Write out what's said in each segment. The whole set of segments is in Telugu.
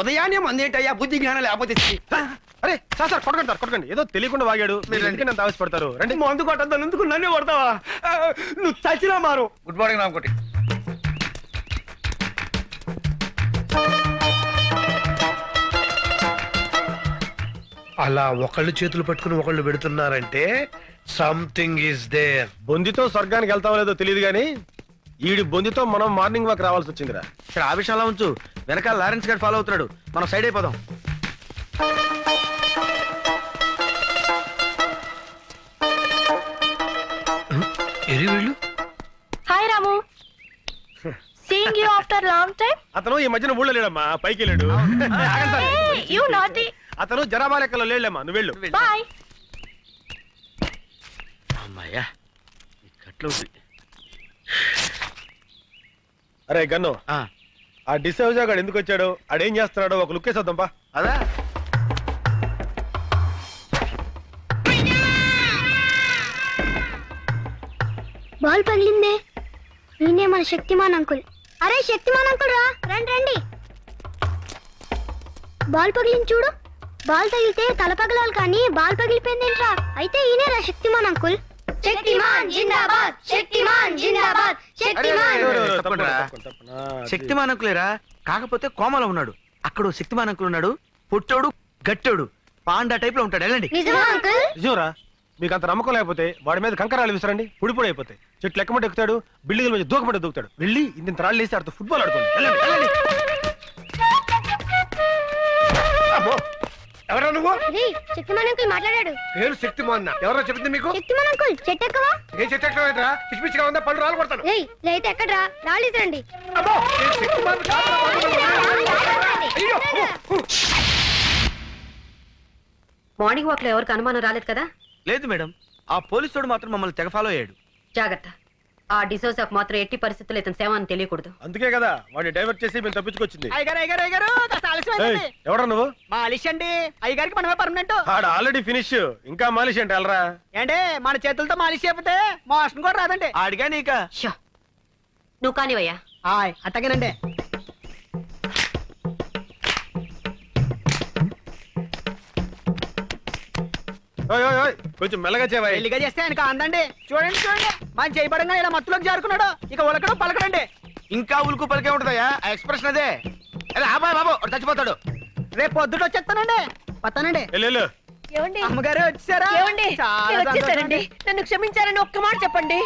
ఉదయాన్నే మందేంటయ్యా? బుద్ధి జ్ఞానం లేకపోతే. అరే సార్ సార్ కొట్టకండి సార్ కొట్టకండి. ఏదో తెలియకుండా వాగాడు. మీరు ఎందుకని అంత ఆవేశపడతారు? రండి. మందు కొట్టద్దాను ఎందుకు నన్నే కొడతావా? నువ్వు చచ్చినా మారు. గుడ్ మార్నింగ్ రామకోటి అలా ఒకళ్ళు చేతులు పట్టుకుని ఒకళ్ళు పెడుతున్నారంటే సంథింగ్ ఈస్ దేర్ బొందితో స్వర్గానికి వెళ్తామో లేదో తెలియదు కానీ ఈడి బొందితో మనం మార్నింగ్ వాక్ రావాల్సి వచ్చిందిరా. ఇక్కడ ఆ విషయంలో ఉంచు. వెనకాల లారెన్స్ గారు ఫాలో అవుతున్నాడు. మనం సైడ్ అయిపోదాం. వీళ్ళు? Hi Ramu seeing you after long time అతను ఈ మధ్యన ఊళ్ళో లేడమ్మా పైకి వెళ్ళాడు. ఆగండి సార్. యూ నాటి అతను జనాభా లెక్కలో లేడమ్మా నువ్వు వెళ్ళు. బాయ్ అమ్మాయ్యా ఈ కట్లు అరే గన్ను. ఆ, ఆ డిసౌజా గాడు ఎందుకు వచ్చాడు? ఆడేం చేస్తున్నాడో ఒక లుక్ వేసేద్దాంపా అదా? బాల్ పగిలిందే. ఈయనే మన శక్తిమాన్ అంకుల్. అరే శక్తిమాన్ అంకుల్ రా. రండి రండి. బాల్ పగిలింది చూడు. బాల్ తగిలితే తల పగలాలి కానీ బాల్ పగిలిపోయిందేంట్రా అయితే ఈయనే రా శక్తిమాన్ అంకుల్. శక్తిమాన్ జిందాబాద్ శక్తిమాన్ జిందాబాద్ శక్తిమాన్ అరే, అరే, అరే, తప్పకుండా. తప్పకుండా, తప్పకుండా. ఆ, శక్తిమాన్ అంకులేరా కాకపోతే కోమలో ఉన్నాడు అక్కడ ఓ శక్తిమాన్ అంకుల్ ఉన్నాడు పుట్టోడు గట్టోడు. పాండా టైప్లో ఉంటాడు. వెళ్ళండి. నిజమా అంకుల్? నిజంరా? మీకు అంత నమ్మకం లేకపోతే వాడి మీద కంకరాలు విసరండి పొడి పొడి అయిపోతాయి చెట్లు ఎక్కమంటే ఎక్కుతాడు బిల్డింగ్ మీద దూకమంటే దూకుతాడు. వెళ్ళి ఇంత రాళ్ళు వేసి ఆడుతూ ఫుట్బాల్ ఆడుకోండి. వెళ్ళండి, వెళ్ళండి. ఎవరా నువ్వు? శక్తిమాన్ అంకుల్ మాట్లాడాడు. పేరు శక్తిమాన్ ఎవరో చెప్పింది మీకు? శక్తిమాన్ అంకుల్ చెట్టు ఎక్కవా? ఏ చెట్టరా పిచ్చి పిచ్చిగా ఉందా? పళ్ళు రాలు కొడతాను. రేయ్ లేతే ఎక్కడ్రా? రాళ్ళు రండి అమ్మో నేను శక్తిమాన్ కాదురా బాబు. అయ్యో మార్నింగ్ వాక్లో ఎవరికి అనుమానం రాలేదు కదా? లేదు మేడం. ఆ పోలీసుడు మాత్రం మమ్మల్ని తెగ ఫాలో అయ్యాడు. జాగ్రత్త. ఆ డిసోజాకు మాత్రం ఎట్టి పరిస్థితుల్లో ఇతని సేవ అని తెలియకూడదు. అందుకే కదా వాడిని డైవర్ట్ చేసి మేము తప్పించుకొచ్చింది. అయ్యగారు అయ్యగారు అయ్యగారు కాస్త ఆలస్యమైందండి ఏయ్, ఎవడా నువ్వు? మాలిష్ అండి. అయ్యగారికి మనమే పర్మనెంట్. ఆడ ఆల్రెడీ ఫినిష్. ఇంకా మాలిష్ అంటే వెళ్ళరా? ఏంటే మన చేతులతో మాలిష్ చేపితే మోషన్ కూడా రాదండి. ఆడిగా నీక? షో నువ్వు కానివయ్యా. ఆయ్ అట్టగేనండి. ఓయ్, ఓయ్, ఓయ్, కొంచెం మెల్లగా చేవాయి పెళ్ళిగా చేస్తే ఆయనకు అందండి. చూడండి చూడండి. మన చేయబడంగా ఇలా మత్తులోకి జారుకున్నాడు. ఇక ఉలకడం పలకడండి. ఇంకా ఉలుకు పలికే ఉంటుందయ్యా? ఆ ఎక్స్ప్రెషన్ అదే. అరే ఆబాయ్ బాబు వాడు చచ్చిపోతాడు. రేపు పొద్దుట వచ్చేస్తానండి. వస్తానండి వెళ్ళు ఏమండి? అమ్మగారు వచ్చారా? ఏమండి? నేను వచ్చేసానండి. నన్ను క్షమించారని ఒక్క మాట చెప్పండి.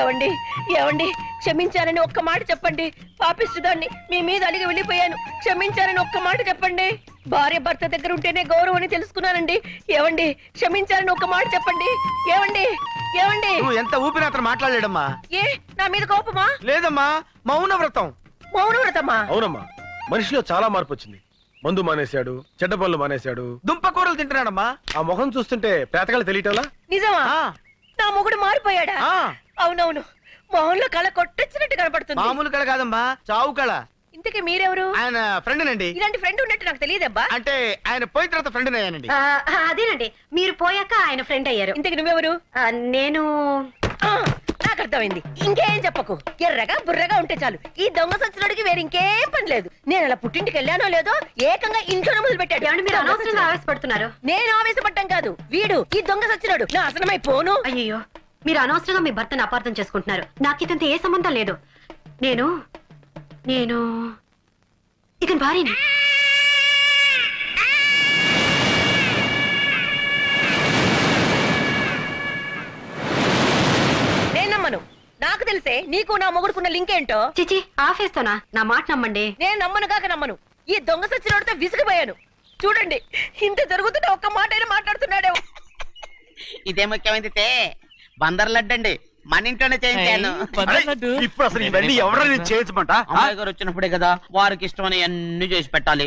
ఏమండి? ఏమండి? క్షమించారని ఒక్క మాట చెప్పండి. పాపిస్తుదాన్ని మీ మీద అలిగి వెళ్ళిపోయాను. క్షమించారని ఒక్క మాట చెప్పండి. భార్య భర్త దగ్గర ఉంటేనే గౌరవం అని తెలుసుకున్నానండి. ఏమండి క్షమించారని ఒక్క మాట చెప్పండి. ఏమండి ఏమండి నువ్వు ఎంత ఊపిరి అతను మాట్లాడాడమ్మా ఏ నా మీద కోపమా? లేదమ్మా మౌన వ్రతం మౌన వ్రతమా అవునమ్మా మనిషిలో చాలా మార్పు వచ్చింది మందు మానేశాడు చెడ్డ పనులు మానేశాడు. దుంప కూరలు తింటున్నాడమ్మా. ఆ ముఖం చూస్తుంటే పేతకాలు తెలియటంలా? నిజమా? ఆ, నా మొగుడు మారిపోయాడా? ఆ, అవునవును. మొహంలో కళ కొట్టొచ్చినట్టు కనపడుతుంది. మామూలు కళ కాదమ్మా చావు కళ. ఇంతకీ మీరెవరు? ఆయన ఫ్రెండ్ నండి ఇలాంటి ఫ్రెండ్ ఉన్నట్టు నాకు తెలియదబ్బా. అంటే ఆయన పోయిన తర్వాత ఫ్రెండ్ అయ్యానండి. ఆ, అదేనండి. మీరు పోయాక ఆయన ఫ్రెండ్ అయ్యారు. ఇంతకి నువ్వెవరు? ఆ, నేను ఆ, నాకు అర్థమైంది. ఇంకేం చెప్పకు. ఎర్రగా బుర్రగా ఉంటే చాలు. ఈ దొంగ సచ్చినోడికి వేరే ఇంకేం పని లేదు. నేను అలా పుట్టింటికి వెళ్ళానో లేదో ఏకంగా ఇంట్లోనే మొదలు పెట్టాడు. ఏమండి మీరు అనవసరంగా ఆవేశపడుతున్నారు? నేను ఆవేశపడ్డం కాదు. వీడు ఈ దొంగ సచ్చినోడు నాశనమై పోను. అయ్యో మీరు అనవసరంగా మీ భర్తను అపార్థం చేసుకుంటున్నారు. నాకు ఇతంత ఏ సంబంధం లేదు. నేను నేను ఇతని భార్యని. నేను నమ్మను నాకు తెలిసే నీకు నా మొగుడుకున్న లింక్ ఏంటో? చిచి ఆఫేస్తోనా నా మాట నమ్మండి. నేను నమ్మను కాక నమ్మను. ఈ దొంగ సచ్చినోడితో విసిగిపోయాను. చూడండి ఇంత జరుగుతుంటే ఒక్క మాట అయినా మాట్లాడుతున్నాడే ఇదే ముఖ్యమైనది బందర్ లడ్డు అండి మన ఇంట్లోనే చేయించాను. ఇప్పుడు అసలు ఇవన్నీ ఎవరైనా చేయొచ్చమంట? అమ్మాయి గారు వచ్చినప్పుడే కదా వారికి ఇష్టమని అన్ని చేసి పెట్టాలి.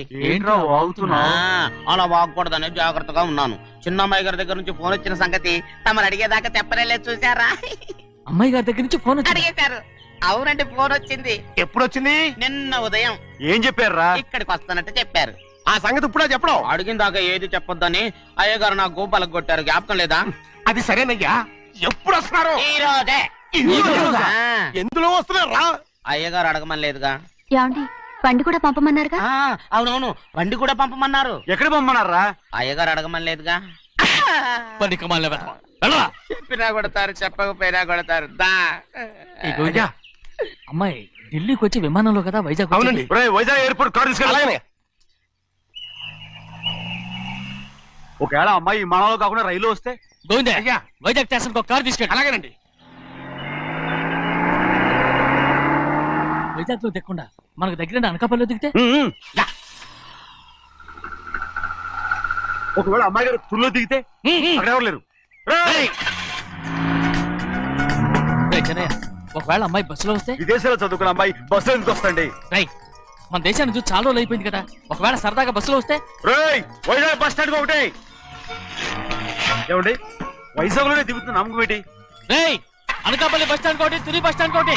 అలా వాగకూడదని జాగ్రత్తగా ఉన్నాను. చిన్న అమ్మాయి గారి దగ్గర నుంచి ఫోన్ వచ్చిన సంగతి తమరు అడిగేదాకా తెప్పలేదు చూసారా అమ్మాయి గారి దగ్గర నుంచి ఫోన్ వచ్చింది? అడిగేశారు. అవునండి ఫోన్ వచ్చింది. ఎప్పుడు వచ్చింది నిన్న ఉదయం. ఏం చెప్పారా ఇక్కడికి వస్తానంటే చెప్పారు. ఆ సంగతి ఇప్పుడే చెప్పడం? అడిగిన దాకా ఏది చెప్పొద్దని అయ్యగారు నా గోపాలకు కొట్టారు. జ్ఞాపకం లేదా? అది సరేనయ్యా. ఎప్పుడు వస్తున్నారు ఈ రోజే ఈ రోజా? ఆ, ఎందులో వస్తున్నారా? అయ్యగారు అడగమని లేదుగా. ఏమండి బండి కూడా పంపమన్నారుగా? ఆ, అవునవును బండి కూడా పంపమన్నారు. ఎక్కడ పొమ్మన్నారా అయ్యగారు అడగమని లేదుగా. పని కమాలి వెళ్ళరా? చెప్పినా కొడతారు చెప్పకపోయినా కొడతారు. దా. అమ్మాయి ఢిల్లీకి వచ్చి విమానంలో కదా వైజాగ్ అవునండి. వైజాగ్ ఎయిర్పోర్ట్ కార్ తీసుకెళ్ళి ఒకవేళ అమ్మాయి విమానంలో కాకుండా రైలు వస్తే గోవిందే అయ్యా. వైజాగ్ స్టేషన్ ఒక కార్ తీసుకెళ్ళి. అలాగేనండి. వైజాగ్లో దిక్కుండా మనకు దగ్గర అనకాపల్లిలో దిగితే? ఒకవేళ అమ్మాయి గారు తుల్లో దిగితే అక్కడ ఎవరు లేరు? ఒకవేళ అమ్మాయి బస్సులో వస్తే? విదేశాల్లో చదువుకున్న అమ్మాయి బస్సు ఎందుకు వస్తండి రై మన దేశాన్ని చూసి చాలా రోజులు అయిపోయింది కదా. ఒకవేళ సరదాగా బస్సులో వస్తే? రేయ్ వైజాగ్ బస్ స్టాండ్ ఒకటి. ఏమండి? వైజాగ్లోనే దిగుతున్న నమ్మకం ఏంటి? రేయ్ అనకాపల్లి బస్ స్టాండ్ కోటి తుని బస్ స్టాండ్ కోటి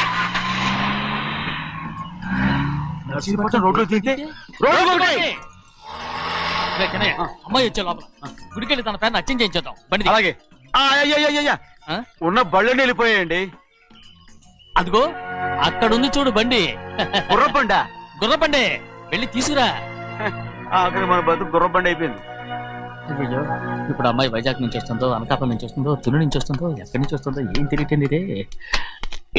నర్సీపట్నం రోడ్లో దిగితే? రోడ్డు అమ్మాయి వచ్చే లోపల. గుడికెళ్ళి తన పేరుని అచ్చం చేయించేద్దాం. బండి. అలాగే. ఆ, అయ్య, అయ్య, అయ్య, అయ్య. ఆ? ఉన్న బళ్ళని వెళ్ళిపోయాయండి. అదిగో అక్కడుంది చూడు బండి. గుర్రబండ. గుర్ర బండి వెళ్ళి తీసుకురా. అక్కడ మన బతుకు గుర్రబండ అయిపోయింది. అయ్యో ఇప్పుడు అమ్మాయి వైజాగ్ నుంచి వస్తుందో అనకాపల్లి నుంచి వస్తుందో తుని నుంచి వస్తుందో ఎక్కడి నుంచి వస్తుందో ఏం తెలియటండి ఇదే.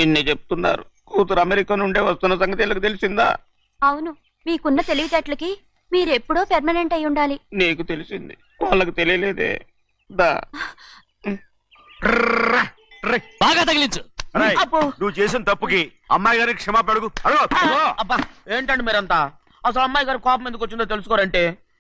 ఇన్ని చెప్తున్నారు. కూతురు అమెరికా నుండే వస్తున్న సంగతి వీళ్ళకి తెలిసిందా? అవును. మీకున్న తెలివితేటలకి మీరెప్పుడో పెర్మనెంట్ అయి ఉండాలి. నీకు తెలిసింది. వాళ్ళకి తెలియలేదే. దా. బాగా తగిలించు. రేయ్, నువ్వు చేసిన తప్పుకి అమ్మాయి గారికి అడుగు. అబ్బా ఏంటండి మీరంతా? అసలు అమ్మాయి గారు కోపం ఎందుకు వచ్చిందో తెలుసుకోరంటే.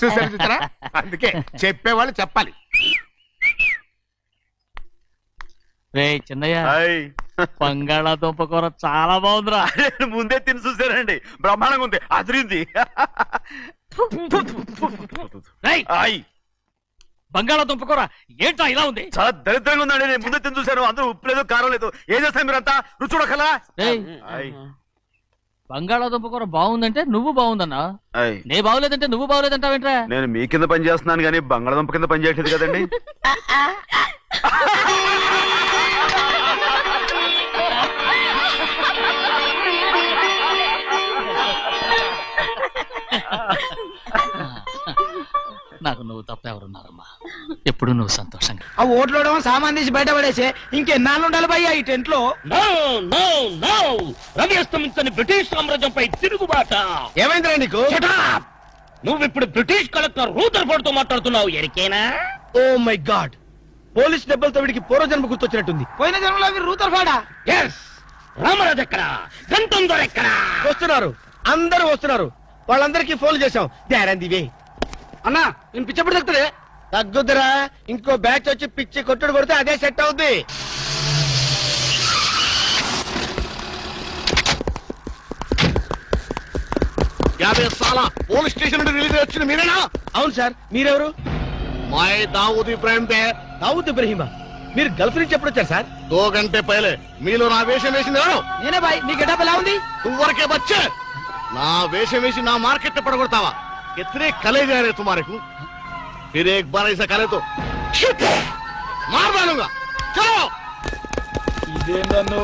చూసారు చూసారా అందుకే చెప్పేవాళ్ళు చెప్పాలి. రే చిన్నయ్య హాయ్. బంగాళాదుంప కూర చాలా బాగుందిరా. ముందే తిని చూసానండి బ్రహ్మాండంగా ఉంది. అదిరింది. రేయ్ హాయ్. బంగాళాదుంప కూర ఏంట్రా ఇలా ఉంది? చాలా దరిద్రంగా ఉందండి. నేను ముందే తిని చూశాను. అందరూ ఉప్పు లేదు కారం లేదు. ఏం చేస్తారు మీరంతా? రుచి చూడకలా రేయ్. హాయ్. బంగాళాదుంప కూర బాగుందంటే నువ్వు బాగుందన్నా. నే బాగులేదంటే నువ్వు బాగులేదంటావేంట్రా? నేను మీ కింద పని చేస్తున్నాను కానీ బంగాళదుంప కింద పని చేయట్లేదు కదండి. నాకు నువ్వు తప్ప ఎవరున్నారమ్మా? ఎప్పుడు నువ్వు సంతోషంగా ఆ ఓట్లోడో సామాన్ తీసి బయట పడేసి ఇంకెన్నాళ్ళు ఉండాలి భయ్యా ఈ టెంట్లో రవి అస్తమించని బ్రిటిష్ సామ్రాజ్యంపై తిరుగుబాట. ఏమైందిరా నీకు? నువ్వు ఇప్పుడు బ్రిటిష్ కలెక్టర్ రూదర్తో మాట్లాడుతున్నావు ఎరికేనా? Oh my god! పోలీస్ దెబ్బలతో వీడికి పూర్వజన్మ గుర్తొచ్చినట్టుంది. పోయిన జన్మలో వీరు రూతర్ ఫాడా ఎస్ రామరాజు ఎక్కడ గంతం దొర ఎక్కడ వస్తున్నారు. అందరూ వస్తున్నారు. వాళ్ళందరికీ ఫోన్ చేశాం. దేరందివే అన్నా నేను పిచ్చప్పుడు తగ్గుతుంది? తగ్గుద్దురా. ఇంకో బ్యాచ్ వచ్చి పిచ్చి కొట్టుడు కొడితే అదే సెట్ అవుద్ది. యాభై సాల పోలీస్ స్టేషన్ నుండి రిలీజ్ వచ్చిన మీరేనా? అవును సార్ మీరెవరు? మాయ్ దావూద్ ఇబ్రాహిం దే. దావుద్ ఇబ్రహీమా? మీరు గల్ఫ్ నుంచి ఎప్పుడు వచ్చారు సార్? దో గంటే పైలే. మీలో నా వేషం వేసింది ఎవరు? నేనే బాయ్ మీ గెటప్ ఎలా ఉంది? తువ్వరకే బచ్చే. నా వేషం వేసి నా మార్కెట్ పడగొడతావా? ఎత్రే కలే जा रहे तुम्हारे को फिर एक बार ऐसा करे तो shit! मार डालूंगा चलो ఇదేందన్ను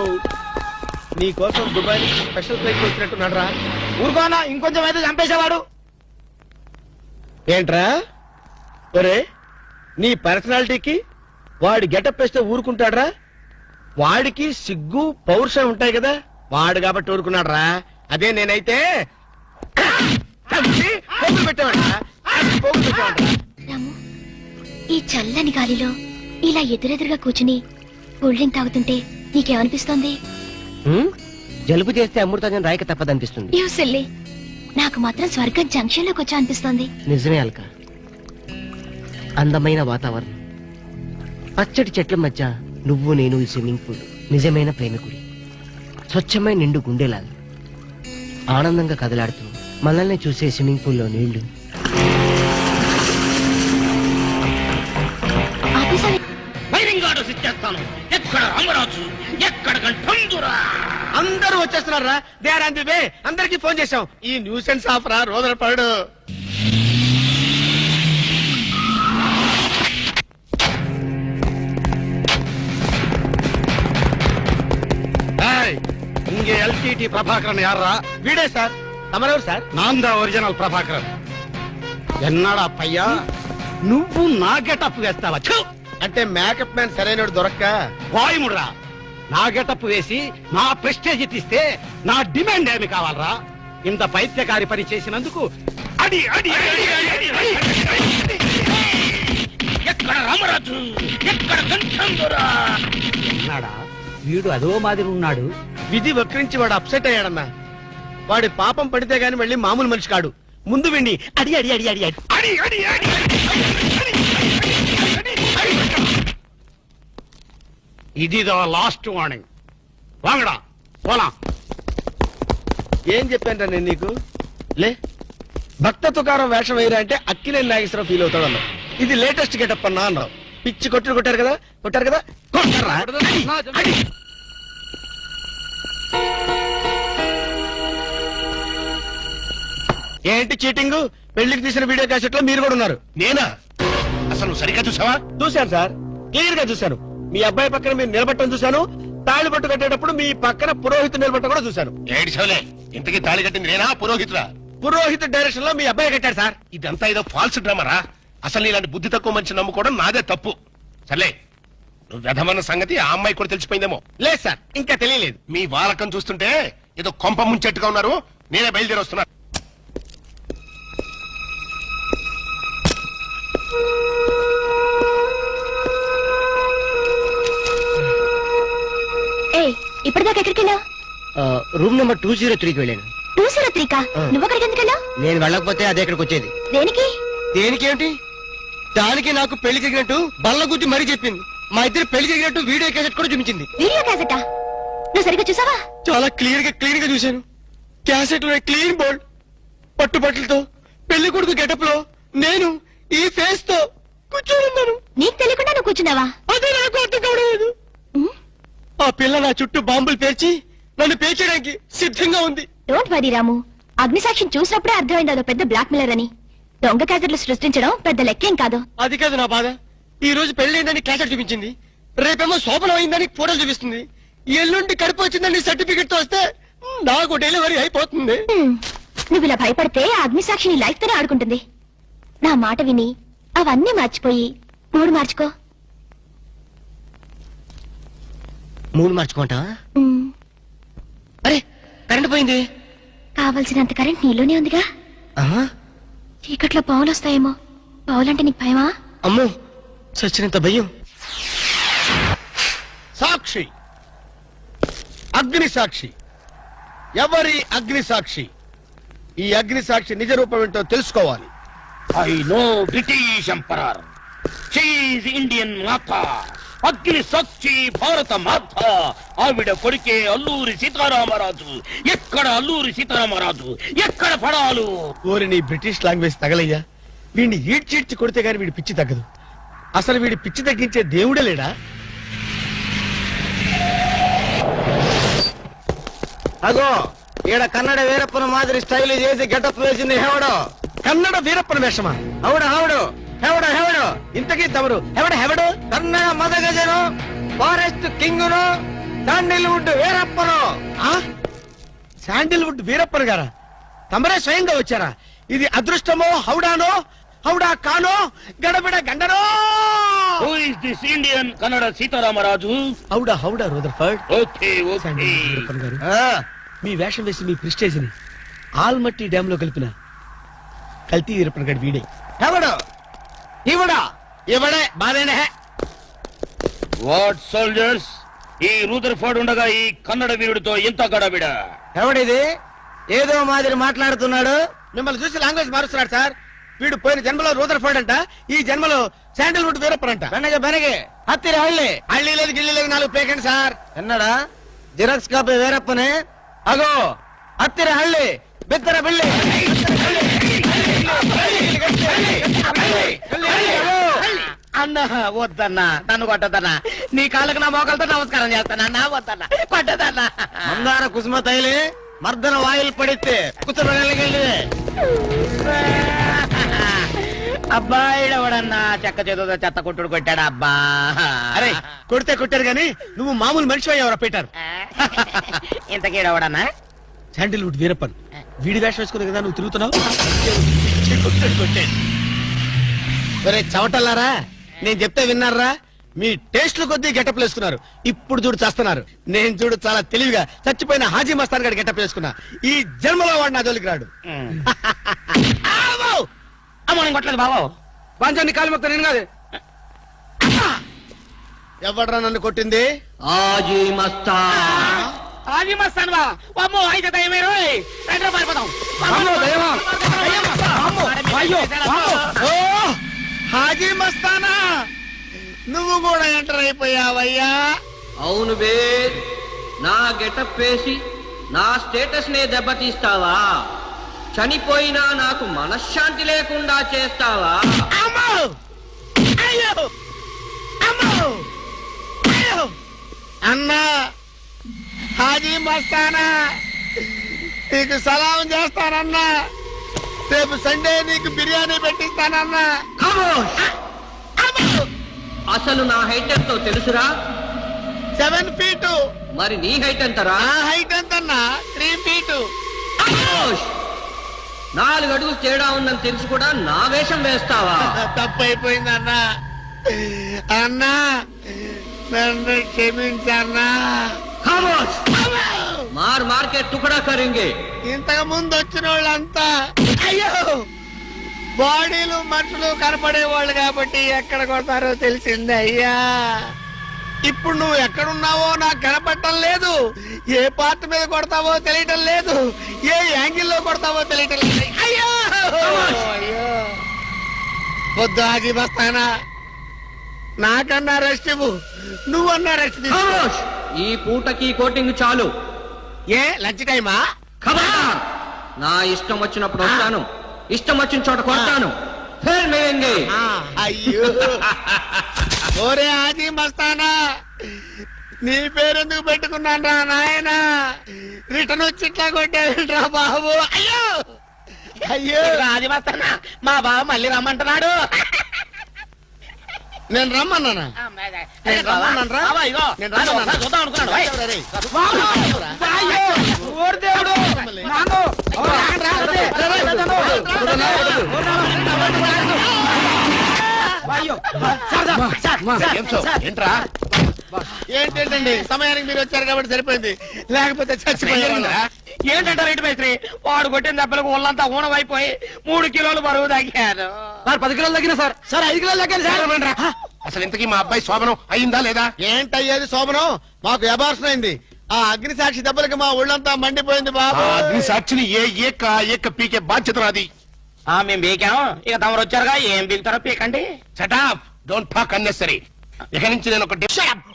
నీ కోసం దుబాయ్ నుంచి స్పెషల్ ఫ్లైట్ వచ్చినట్టున్నాడు రా ఊరుకోనా ఇంకొంచెం అయితే చంపేసేవాడు ఏంట్రా ఒరే నీ పర్సనాలిటీకి వాడి గెటప్ వేస్తే ఊరుకుంటాడ్రా వాడికి సిగ్గు పౌరుషం ఉంటాయి కదా వాడు కాబట్టి ఊరుకున్నాడు రా అదే నేనైతే రాము ఈ చల్లని గాలిలో ఇలా ఎదురెదురుగా కూర్చుని కూల్ డ్రింక్ తాగుతుంటే నీకేమనిపిస్తోంది? జలుబు చేస్తే అమృతాజన్ రాయక తప్పదనిపిస్తుంది. You silly? నాకు మాత్రం స్వర్గం జంక్షన్లోకి వచ్చా అనిపిస్తోంది. నిజమే అల్క. అందమైన వాతావరణం. పచ్చటి చెట్ల మధ్య నువ్వు నేను ఈ స్విమ్మింగ్ పూల్ నిజమైన ప్రేమికుడి. స్వచ్ఛమైన నిండు గుండెలాగా ఆనందంగా కదలాడుతూ మనల్ని చూసే స్విమ్మింగ్ పూల్లో నీళ్లు ఆఫీసర్ ఫైరింగ్ ఆర్డర్స్ ఇచ్చేస్తాను ఎక్కడ రామరాజు ఎక్కడ గంటందురా అందరూ వచ్చేస్తున్నారా they are on the way అందరికి ఫోన్ చేశాం ఈ న్యూసెన్స్ ఆఫ్ రా రోజుల పడు இங்க எல்டிடி பிரபாகரன் யாரா వీడే సార్ తమరెవరు సార్ నాందా ఒరిజినల్ ప్రభాకర్ ఎన్నాడా పయ్యా నువ్వు నా గెటప్ వేస్తావా అంటే మేకప్ మ్యాన్ సరైన దొరక్క వాయుముడ్రా నా గెటప్ వేసి నా ప్రెస్టేజ్ తీస్తే నా డిమాండ్ ఏమి కావాలరా ఇంత పైత్యకారి పని చేసినందుకు అడి అడి అడి, ఎక్కడ రామరాజు ఎక్కడ వీడు అదో మాదిరి ఉన్నాడు విధి వక్రించి వాడు అప్సెట్ అయ్యాడన్నా వాడి పాపం పడితే గాని మళ్ళీ మామూలు మనిషి కాడు ముందు విండి అడి అడి అడి అడి అడి ఇది లాస్ట్ వార్నింగ్ వాంగడా పోలా ఏం చెప్పాను నేను నీకు లే భక్త తుకారం వేషం వేయరా అంటే అక్కినేని నాగేశ్వరం ఫీల్ అవుతాడు అన్న ఇది లేటెస్ట్ గెటప్ అన్నా అన్నావు పిచ్చి కొట్టులు కొట్టారు కదా కొట్టారు కదా కొట్టారా ఏంటి చీటింగ్? పెళ్ళికి తీసిన వీడియో క్యాసెట్లో మీరు కూడా ఉన్నారు. నేనా? అసలు సరిగ్గా చూసావా? చూశాను సార్. క్లియర్గా చూశాను. మీ అబ్బాయి పక్కన మీరు నిలబట్టడం చూశాను. తాళి పట్టు కట్టేటప్పుడు మీ పక్కన పురోహితుడు నిలబట్టడం కూడా చూశాను. ఏడు చవలే ఇంతకీ తాళి కట్టింది నేనా పురోహితురా పురోహిత డైరెక్షన్లో మీ అబ్బాయి కట్టాడు సార్. ఇదంతా ఏదో ఫాల్స్ డ్రామారా? అసలు ఇలాంటి బుద్ధి తక్కువ మనిషి నమ్ముకోవడం నాదే తప్పు. సర్లే నువ్వు వ్యధమన్న సంగతి ఆ అమ్మాయి కూడా తెలిసిపోయిందేమో. లేదు సార్ ఇంకా తెలియలేదు. మీ వాలకం చూస్తుంటే ఏదో కొంప ముంచెట్టుగా ఉన్నారు. నేనే బయలుదేరి వస్తున్నా. ఇప్పటిదాకా ఎక్కడికి వెళ్ళావు రూమ్ నెంబర్ టూ జీరో త్రీకి వెళ్ళాను. టూ జీరో త్రీకా. నువ్వు అక్కడికి ఎందుకు వెళ్ళావు? నేను వెళ్ళకపోతే అదే ఇక్కడికి వచ్చేది? దేనికి? దేనికేమిటి? దానికి నాకు పెళ్ళి జరిగినట్టు బల్ల గుద్ది మరీ చెప్పింది. మా ఇద్దరు పెళ్ళి జరిగినట్టు వీడియో క్యాసెట్ కూడా చూపించింది. వీడియో క్యాసెటా? నువ్వు సరిగ్గా చూసావా? చాలా క్లియర్గా క్లీన్గా చూశాను. క్యాసెట్లో క్లీన్ బోర్డ్. పట్టుబట్టలతో పెళ్ళి కొడుకు గెటప్లో నేను ఈ ఫేస్తో కూర్చొని ఉన్నాను. నీకు తెలియకుండా నువ్వు కూర్చున్నావా? అదే నాకు అర్థం కావడం లేదు. ఆ పిల్ల నా చుట్టూ బాంబులు పేర్చి నన్ను పేర్చడానికి సిద్ధంగా ఉంది. డోంట్ వరీ రాము. అగ్నిసాక్షిని చూసినప్పుడే అర్థమైంది అదో పెద్ద బ్లాక్ మెయిలర్ అని దొంగ క్యాసెట్లు సృష్టించడం పెద్ద లెక్కేం కాదు. అది కాదు నా బాధ. ఈ రోజు పెళ్ళైందని క్యాసెట్ చూపించింది. రేపేమో శోభనం అయిందని ఫోటోలు చూపిస్తుంది. ఎల్లుండి కడుపు వచ్చిందని సర్టిఫికెట్తో వస్తే నాకు డెలివరీ అయిపోతుంది. నువ్వు ఇలా భయపడితే అగ్నిసాక్షిని లైఫ్ తోనే ఆడుకుంటుంది. నా మాట విని అవన్నీ మర్చిపోయి మూడు మార్చుకో. మూడు మార్చుకుంటా అరే కరెంట్ పోయింది. కావలసినంత కరెంట్ నీలోనే ఉందిగా. చీకట్లో పావులు వస్తాయేమో పావులంటే నీకు భయమా? అమ్మో చచ్చినంత భయం. సాక్షి. అగ్ని సాక్షి ఎవరి అగ్ని సాక్షి ఈ అగ్ని సాక్షి నిజ రూపం ఏంటో తెలుసుకోవాలి. I know British emperor. She Indian మాత. అగ్ని సాక్షి భారత మాత ఆవిడ కొడుకే అల్లూరి సీతారామరాజు. ఎక్కడ అల్లూరి సీతారామరాజు? ఎక్కడ పడాలు? ఓరి నీ బ్రిటిష్ లాంగ్వేజ్ తగలయ్యా. వీడిని ఈడ్చిడ్చి కొడితే గాని వీడి పిచ్చి తగ్గదు. అసలు వీడి పిచ్చి తగ్గించే దేవుడే లేడా? అగో ఈడ కన్నడ వీరప్పన మాదిరి స్టైల్ చేసి గెటప్ వేసింది హెవడో కన్నడ వీరప్పన వేషమా? అవుడు హౌడు హెవడు హెవడు. ఇంతకీ తమరు హెవడ హెవడు? Kannada మదగజను forest king sandalwood Veerappan. Sandalwood Veerappan గారా? తమరే స్వయంగా వచ్చారా? ఇది అదృష్టమో హౌడానో హౌడా కానో గడబిడ గండనో? Who is this Indian Kannada Sitaramaraju Howrah హౌడా రూదర్ఫర్డ్ ఓకే ఓకే. మీ వేషం వేసి మీ ప్రిస్టేజ్ని ఆల్మట్టి డ్యామ్లో కలిపిన కల్తీ వీరప్పన్ గారి వీడే. ఎవడు? ఇవడా ఇవడే బాధేనే. What soldiers? ఈ రూదర్ఫర్డ్ ఉండగా ఈ కన్నడ వీరుడితో ఎంత గడబిడ. ఎవడిది? ఏదో మాదిరి మాట్లాడుతున్నాడు. మిమ్మల్ని చూసి లాంగ్వేజ్ మారుస్తున్నాడు సార్. వీడు పోయిన జన్మలో రూదర్ఫర్డ్ అంట ఈ జన్మలో శాండిల్వుడ్ వీరప్పన్ అంట. బెనగ బెనగే. హత్తిరి హళ్ళి హళ్ళి లేదు గిల్లి లేదు నాలుగు పేకండి సార్. ఎన్నడా? జిరాక్స్ కాపీ వీరప్పనే. అగో హత్తిరి హళ్ళి బిద్దర బిళ్ళి. అన్న వద్దన్నా. నన్ను కొట్టదన్నా నీ కాళ్ళకు నా మోకాలతో నమస్కారం చేస్తానా? నా వద్దన్నా. కొట్టదన్నా మందార కుసుమ తైలి మర్దన వాయులు పడితే కుతురగలిగి అబ్బాయిడు ఎవడన్నా చెక్క చేతుతో చెత్త కొట్టుడు కొట్టాడు? అబ్బా. అరే కొడితే కొట్టారు గాని నువ్వు మామూలు మనిషి ఎవరా పెట్టారు ఇంతకీడవడన్నా శాండిల్వుడ్ వీరప్పన్. వీడి వేషం వేసుకుని కదా నువ్వు తిరుగుతున్నావు? కొట్టాడు. ఒరే చవటల్లారా నేను చెప్తే విన్నారా? మీ టేస్ట్ల కొద్దీ గెటప్ వేసుకున్నారు. ఇప్పుడు చూడు చేస్తున్నారు. నేను చూడు చాలా తెలివిగా చచ్చిపోయిన హాజీ మస్తాన్ గారి గెటప్ వేసుకున్నా. ఈ జన్మలో వాడు నా జోలికి రాడు. అమ్మో నేను కొట్టలేదు బాబు. పంచాన్ని కాలు మొక్క నేను కాదు. ఎవడరా నన్ను కొట్టింది? ఆజీ మస్తా హాజీ మస్తాన్ బా. అమ్మో అయితే దయమే రోయ్. రండి రా పారిపోదాం. అమ్మో, దయమా. అమ్మో, అయ్యో, అమ్మో. హాజీ మస్తానా? నువ్వు కూడా ఎంటర్ అయిపోయావయ్యా. అవును బే నా గెటప్ వేసి నా స్టేటస్ నే దెబ్బతీస్తావా? చనిపోయినా నాకు మనశ్శాంతి లేకుండా చేస్తావా? అన్నా హాజీ మస్తానా? నీకు సలాం చేస్తానన్నా. రేపు సండే నీకు బిర్యానీ పెట్టిస్తానన్నా. అసలు నా హైట్ ఎంతో తెలుసురా? Seven feet. మరి నీ హైట్ ఎంతరా? నా హైట్ ఎంతన్నా? Three feet! నాలుగు అడుగులు తేడా ఉందని తెలిసి కూడా నా వేషం వేస్తావా? తప్పైపోయిందన్నా. అన్నా నన్ను క్షమించన్నా! మార్ మార్కెట్ టుకడా కరింగే. ఇంతకు ముందు వచ్చిన వాళ్ళంతా అయ్యో! బాడీలు మనుషులు కనపడే వాళ్ళు కాబట్టి ఎక్కడ కొడతారో తెలిసింది అయ్యా. ఇప్పుడు నువ్వు ఎక్కడున్నావో నాకు కనపడటం లేదు. ఏ పార్ట్ మీద కొడతావో తెలియటం లేదు. ఏ యాంగిల్లో కొడతావో తెలియటం లేదు. అయ్యో! అయ్యో! వద్దు ఆగి వస్తానా? నాకన్నా రెస్ట్ ఇవ్వు. నువ్వన్నా రెస్ట్ ఖమోష్! ఈ పూటకి కోటింగ్ చాలు. ఏ లంచ్ టైమా ఖబర్దార్! నా ఇష్టం వచ్చినప్పుడు వస్తాను. ఇష్టం వచ్చిన చోట కొడతాను. ఫిర్ అయ్యో. ఓరే ఆజీ మస్తానా. నీ పేరెందుకు పెట్టుకున్నాను రా నాయన? రిటర్న్ వచ్చి ఇట్లా కొట్టేరా బాబు? అయ్యో! అయ్యో! ఆది మస్తానా. మా బాబు మళ్ళీ రమ్మంటున్నాడు. నేను రమ్మన్నానా నేను రమ్మన్నాను రా నేను రమ్మన్నాను నాన్నో ఏంట్రా ఏంటండి? సమయానికి మీరు వచ్చారు కాబట్టి సరిపోయింది. లేకపోతే చచ్చిపోయారా ఏంటంటారు ఏంటి మైత్రి? వాడు కొట్టిన దెబ్బలకు ఒళ్ళంతా ఊనమైపోయి మూడు కిలోలు బరువు తగ్గాను సార్ పది కిలోలు తగ్గిన సార్. సార్ ఐదు కిలోలు తగ్గాను సార్. అసలు ఇంతకీ మా అబ్బాయి శోభనం అయిందా లేదా? ఏంటయ్యేది శోభనం? మాకు వ్యభాషణ అయింది ఆ అగ్ని సాక్షి దెబ్బలకి మా ఒళ్ళంతా మండిపోయింది బాబు. ఆ అగ్ని సాక్షిని ఏ ఏక ఏక పీకే బాధ్యత నాది. మేము బీకాం ఇక తమరు వచ్చారుగా ఏం బీకుతారో పీకండి. Shut up don't talk unnecessary ఇక నుంచి నేను ఒక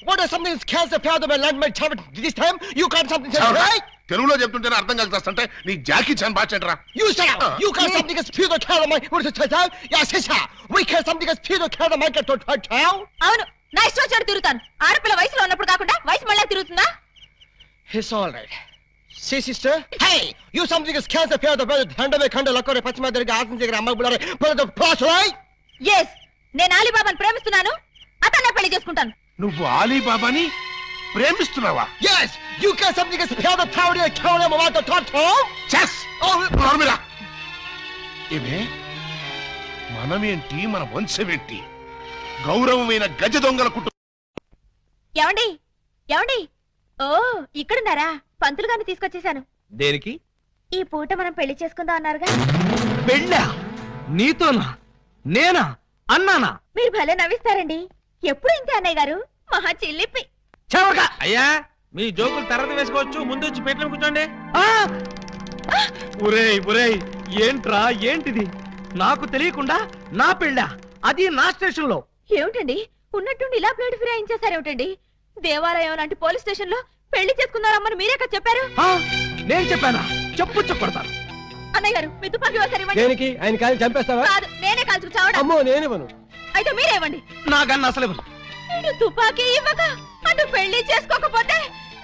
What is something that scares the power of my land, my tower? This time you can't something say, right? తెలుగులో చెప్తుంటే అర్థం కలిసి వస్తుంటే నీ జాకీ చాన్ బాచంట్రా something as few the cat of my what is it? Yeah, sister. We can't something as few the cat of my cat to town. అవును నా ఇష్టం వచ్చాడు తిరుగుతాను ఆడపిల్ల వయసులో ఉన్నప్పుడు కాకుండా వయసు మళ్ళీ తిరుగుతుందా It's all right. See, sister? Hey! You something the power of the brother. Hand away, hand away, పశ్చిమ దగ్గర ఆసం దగ్గర అమ్మ బుడారే brother plus, right? ఎస్ నేను అలీబాబాను ప్రేమిస్తున్నాను అతన్నే పెళ్ళి చేసుకుంటాను. నువ్వు ఆలీబాబాని ప్రేమిస్తున్నావా? Yes! You can't something as power of the power of the town of my town. చెస్ నోర్మిరా ఏమే? మనమేంటి? మన వంశమేంటి? గౌరవమైన గజ దొంగల కుటుంబం ఏమండి? ఏమండి? ఓ ఇక్కడున్నారా? పంతులు గారిని తీసుకొచ్చేసాను దేనికి? ఈ పూట మనం పెళ్ళి చేసుకుందాం అన్నారుగా. పెళ్ళా? నీతోనా? నేనా? అన్నానా? మీరు భలే నవ్విస్తారండి. ఎప్పుడు ఇంతే అన్నయ్య గారు? మహా చిల్లిపి చవక అయ్యా మీ జోకులు తర్వాత వేసుకోవచ్చు. ముందు వచ్చి పెట్టిన కూర్చోండి. ఒరేయ్ ఒరేయ్ ఏంట్రా ఏంటిది? నాకు తెలియకుండా నా పెళ్ళా? అది నా స్టేషన్లో ఏమిటండి? ఉన్నట్టుండి ఇలా ప్లేట్ ఫిరాయించేశారేమిటండి? దేవాలయం లాంటి పోలీస్ స్టేషన్లో పెళ్ళి చేసుకున్నారమ్మని మీరే కదా చెప్పారు? నేను చెప్పానా? చెప్పు చెప్పడతాను అన్నయ్య గారు మీ తుపాకీ ఒకసారి ఇవ్వండి దేనికి? ఆయన కాయలు చంపేస్తావా? కాదు నేనే కాల్చుకు చావడం. అమ్మో నేనివ్వను. అయితే మీరే ఇవ్వండి నాకన్నా అసలు ఇవ్వను. ఇటు తుపాకీ ఇవ్వక అటు పెళ్ళి చేసుకోకపోతే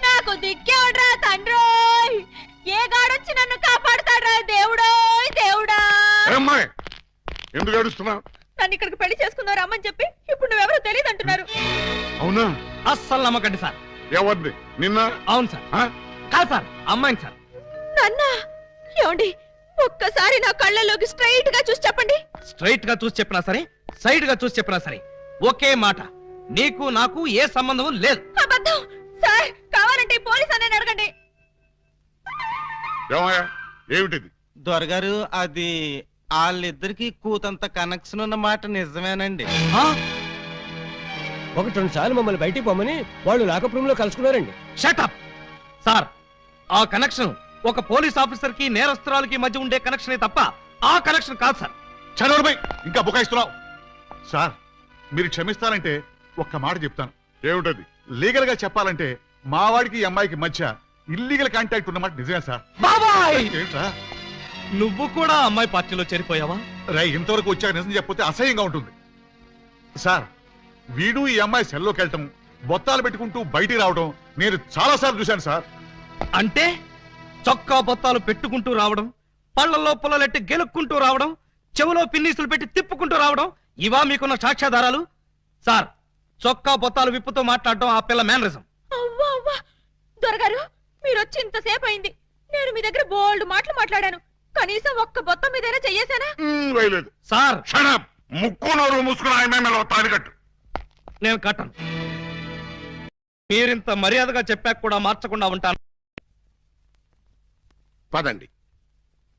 నాకు దిక్కేవడ్రా తండ్రోయ్? ఏ గాడొచ్చి నన్ను కాపాడుతాడ్రా దేవుడోయ్ దేవుడా? అమ్మాయి ఎందుకు ఏడుస్తున్నావు? నన్ను ఇక్కడికి పెళ్ళి చేసుకున్నారు అమ్మని చెప్పి ఇప్పుడు నువ్వెవరో తెలియదు అంటున్నారు. అవునా? అస్సలు నమ్మకండి సార్. ఎవరిది? నిన్న? అవును సార్. ఆ? కాదు సార్ అమ్మాయిని సార్. నన్న? ఏమండి? ఒక్కసారి నా కళ్ళలోకి స్ట్రైట్గా చూసి చెప్పండి. స్ట్రైట్గా చూసి చెప్పినా సరే సైడ్గా చూసి చెప్పినా సరే ఒకే మాట. నీకు నాకు ఏ సంబంధం లేదు. అబద్ధం! సార్ కావాలంటే ఈ పోలీస్ అనే అడగండి. ఏమయ్యా ఏమిటిది? దొరగారు అది వాళ్ళిద్దరికి కూతంత కనెక్షన్ ఉన్న మాట నిజమేనండి. ఒకటి రెండు సార్లు మమ్మల్ని బయటికి పోమని వాళ్ళు లాకప్ రూమ్లో కలుసుకున్నారండి. షటప్ సార్ ఆ కనెక్షన్ ఒక పోలీస్ ఆఫీసర్కి నేరస్తురాలకి మధ్య ఉండే కనెక్షనే తప్ప ఆ కనెక్షన్ కాదు సార్. చదవడమై ఇంకా బుకాయిస్తున్నావు. సార్ మీరు క్షమిస్తారంటే ఒక్క మాట చెప్తాను. ఏమిటది? లీగల్గా చెప్పాలంటే మా వాడికి ఈ అమ్మాయికి మధ్య ఇల్లీగల్ కాంటాక్ట్ ఉన్నమాట నిజమే సార్. బాబాయ్! ఏంట్రా నువ్వు కూడా అమ్మాయి పార్టీలో చేరిపోయావా? రై ఇంతవరకు వచ్చాక నిజం చెప్పితే అసహ్యంగా ఉంటుంది. సార్ వీడు ఈ అమ్మాయి సెల్లోకి వెళ్ళటం బొత్తాలు పెట్టుకుంటూ బయటికి రావడం నేను చాలా సార్లు చూశాను సార్. అంటే చొక్కా బొత్తాలు పెట్టుకుంటూ రావడం పళ్ళల్లో పుల్లలెట్టి గెలుక్కుంటూ రావడం చెవులో పిన్నీసులు పెట్టి తిప్పుకుంటూ రావడం ఇవా మీకున్న సాక్ష్యాధారాలు? సార్ చొక్కా బొత్తాలు విప్పుతో మాట్లాడడం ఆ పిల్ల మేనరిజం. అవ్వా అవ్వా. దొరగారు మీరు వచ్చి ఇంతసేపు అయింది. నేను మీ దగ్గర బోల్డ్ మాటలు మాట్లాడాను. కనీసం ఒక్క బొత్తం మీదైనా చెయ్యేశానా? సార్. క్షణం ముక్కు నోరు మూసుకుని ఆయన మేమలో తాలికట్టు నేను కట్టను. మీరింత మర్యాదగా చెప్పాక కూడా మార్చకుండా ఉంటాను. పదండి.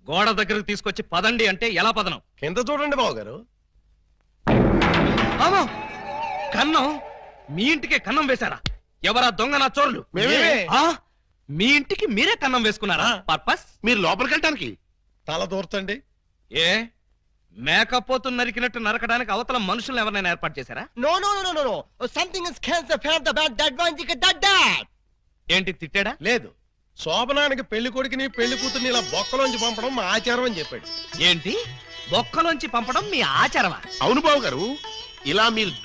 గోడ దగ్గరకు తీసుకొచ్చి పదండి అంటే ఎలా పదనం? కింద చూడండి బాబు గారు అమ్మో! కన్నం మీ ఇంటికే కన్నం వేశారా? ఎవరా దొంగ నా చోర్లు. ఆ? మీ ఇంటికి మీరే కన్నం వేసుకున్నారా? పర్పస్? మీరు లోపలికి వెళ్ళటానికి. తల దూర్తండి. ఏ? మేకపోతు నరికినట్టు నరకడానికి అవతల మనుషులను ఎవరైనా ఏర్పాటు చేశారా? No no no no no something is cancer the bad that one thick that that ఏంటి తిట్టాడా? లేదు. శోభనానికి పెళ్ళి కొడుకుని పెళ్ళి కూతుర్ని ఇలా బొక్కలోంచి పంపడం మా ఆచారం అని చెప్పాడు. ఏంటి? బొక్కలోంచి పంపడం మీ ఆచారమా అవును బాబు గారు ఇలా మీరు